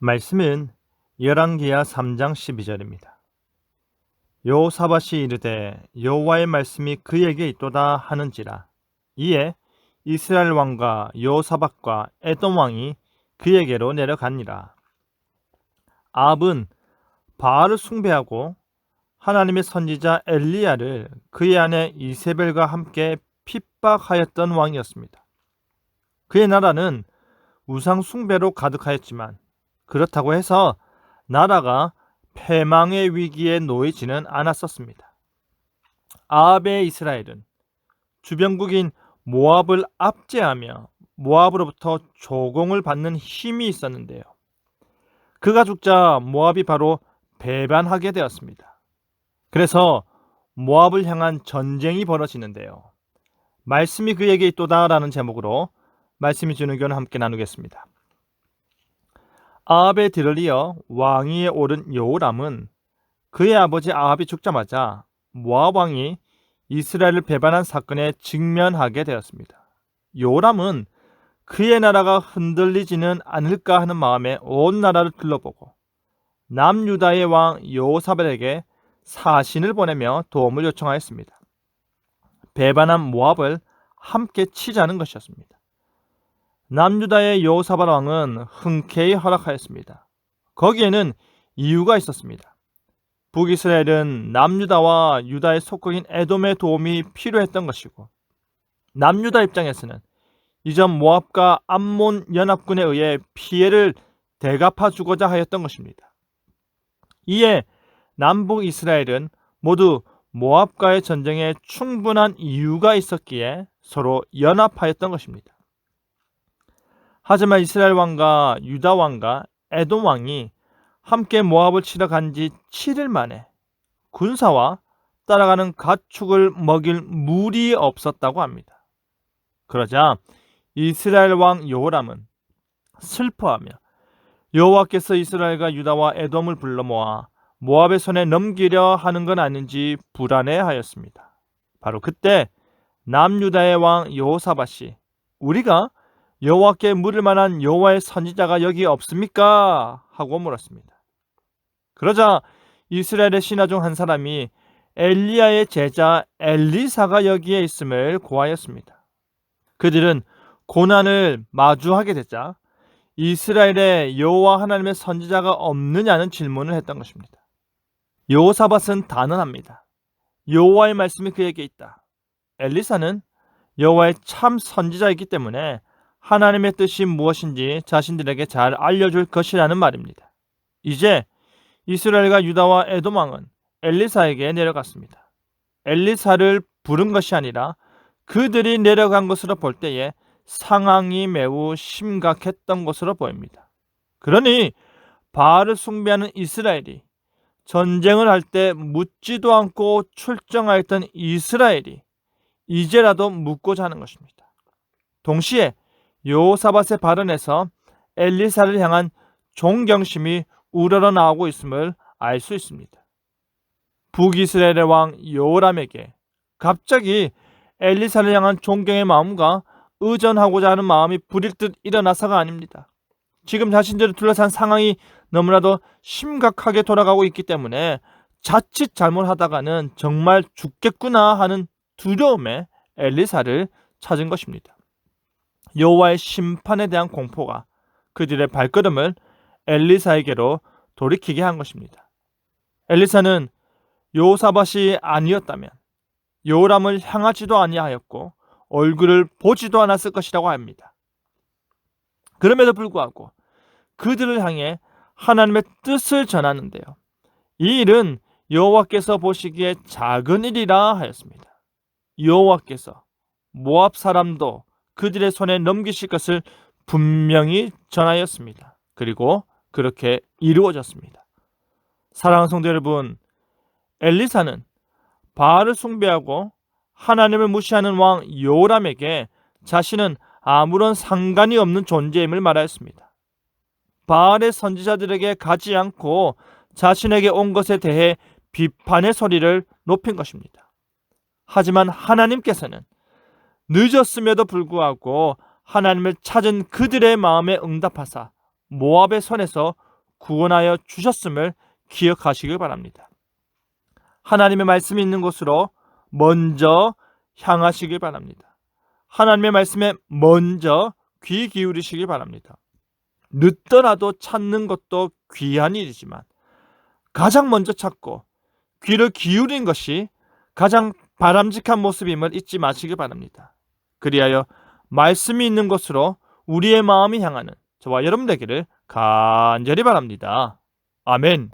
말씀은 열왕기하 3장 12절입니다. 여호사밧이 이르되 여호와의 말씀이 그에게 있도다 하는지라 이에 이스라엘 왕과 여호사밧과 에돔 왕이 그에게로 내려가니라. 아합은 바알을 숭배하고 하나님의 선지자 엘리야를 그의 아내 이세벨과 함께 핍박하였던 왕이었습니다. 그의 나라는 우상 숭배로 가득하였지만 그렇다고 해서 나라가 패망의 위기에 놓이지는 않았었습니다. 아합의 이스라엘은 주변국인 모압을 압제하며 모압으로부터 조공을 받는 힘이 있었는데요. 그가 죽자 모압이 바로 배반하게 되었습니다. 그래서 모압을 향한 전쟁이 벌어지는데요. 말씀이 그에게 있도다라는 제목으로 말씀이 주는 교훈을 함께 나누겠습니다. 뒤를 이어 왕위에 오른 여호람은 그의 아버지 아합이 죽자마자 모압 왕이 이스라엘을 배반한 사건에 직면하게 되었습니다. 여호람은 그의 나라가 흔들리지는 않을까 하는 마음에 온 나라를 둘러보고 남유다의 왕 여호사벨에게 사신을 보내며 도움을 요청하였습니다. 배반한 모압을 함께 치자는 것이었습니다. 남유다의 여호사밧 왕은 흔쾌히 허락하였습니다. 거기에는 이유가 있었습니다. 북이스라엘은 남유다와 유다의 속국인 에돔의 도움이 필요했던 것이고 남유다 입장에서는 이전 모압과 암몬 연합군에 의해 피해를 대갚아 주고자 하였던 것입니다. 이에 남북 이스라엘은 모두 모압과의 전쟁에 충분한 이유가 있었기에 서로 연합하였던 것입니다. 하지만 이스라엘 왕과 유다 왕과 에돔 왕이 함께 모압을 치러 간 지 7일 만에 군사와 따라가는 가축을 먹일 물이 없었다고 합니다. 그러자 이스라엘 왕 여호람은 슬퍼하며 여호와께서 이스라엘과 유다와 에돔을 불러 모아 모압의 손에 넘기려 하는 건 아닌지 불안해하였습니다. 바로 그때 남유다의 왕 여호사밧이 우리가 여호와께 물을 만한 여호와의 선지자가 여기 없습니까? 하고 물었습니다. 그러자 이스라엘의 신하 중 한 사람이 엘리야의 제자 엘리사가 여기에 있음을 고하였습니다. 그들은 고난을 마주하게 되자 이스라엘에 여호와 하나님의 선지자가 없느냐는 질문을 했던 것입니다. 여호사밧은 단언합니다. 여호와의 말씀이 그에게 있다. 엘리사는 여호와의 참 선지자이기 때문에 하나님의 뜻이 무엇인지 자신들에게 잘 알려줄 것이라는 말입니다. 이제 이스라엘과 유다와 에돔 왕은 엘리사에게 내려갔습니다. 엘리사를 부른 것이 아니라 그들이 내려간 것으로 볼 때에 상황이 매우 심각했던 것으로 보입니다. 그러니 바알을 숭배하는 이스라엘이 전쟁을 할 때 묻지도 않고 출정하였던 이스라엘이 이제라도 묻고자 하는 것입니다. 동시에 요사밧의 발언에서 엘리사를 향한 존경심이 우러러 나오고 있음을 알 수 있습니다. 북이스라엘의 왕 요람에게 갑자기 엘리사를 향한 존경의 마음과 의존하고자 하는 마음이 불일 듯 일어나서가 아닙니다. 지금 자신들을 둘러싼 상황이 너무나도 심각하게 돌아가고 있기 때문에 자칫 잘못하다가는 정말 죽겠구나 하는 두려움에 엘리사를 찾은 것입니다. 여호와의 심판에 대한 공포가 그들의 발걸음을 엘리사에게로 돌이키게 한 것입니다. 엘리사는 요사밭이 아니었다면 요람을 향하지도 아니하였고 얼굴을 보지도 않았을 것이라고 합니다. 그럼에도 불구하고 그들을 향해 하나님의 뜻을 전하는데요. 이 일은 여호와께서 보시기에 작은 일이라 하였습니다. 여호와께서 모압 사람도 그들의 손에 넘기실 것을 분명히 전하였습니다. 그리고 그렇게 이루어졌습니다. 사랑하는 성도 여러분, 엘리사는 바알을 숭배하고 하나님을 무시하는 왕 요람에게 자신은 아무런 상관이 없는 존재임을 말하였습니다. 바알의 선지자들에게 가지 않고 자신에게 온 것에 대해 비판의 소리를 높인 것입니다. 하지만 하나님께서는 늦었음에도 불구하고 하나님을 찾은 그들의 마음에 응답하사 모압의 손에서 구원하여 주셨음을 기억하시길 바랍니다. 하나님의 말씀이 있는 곳으로 먼저 향하시길 바랍니다. 하나님의 말씀에 먼저 귀 기울이시길 바랍니다. 늦더라도 찾는 것도 귀한 일이지만 가장 먼저 찾고 귀를 기울인 것이 가장 바람직한 모습임을 잊지 마시길 바랍니다. 그리하여 말씀이 있는 곳으로 우리의 마음이 향하는 저와 여러분 되기를 간절히 바랍니다. 아멘.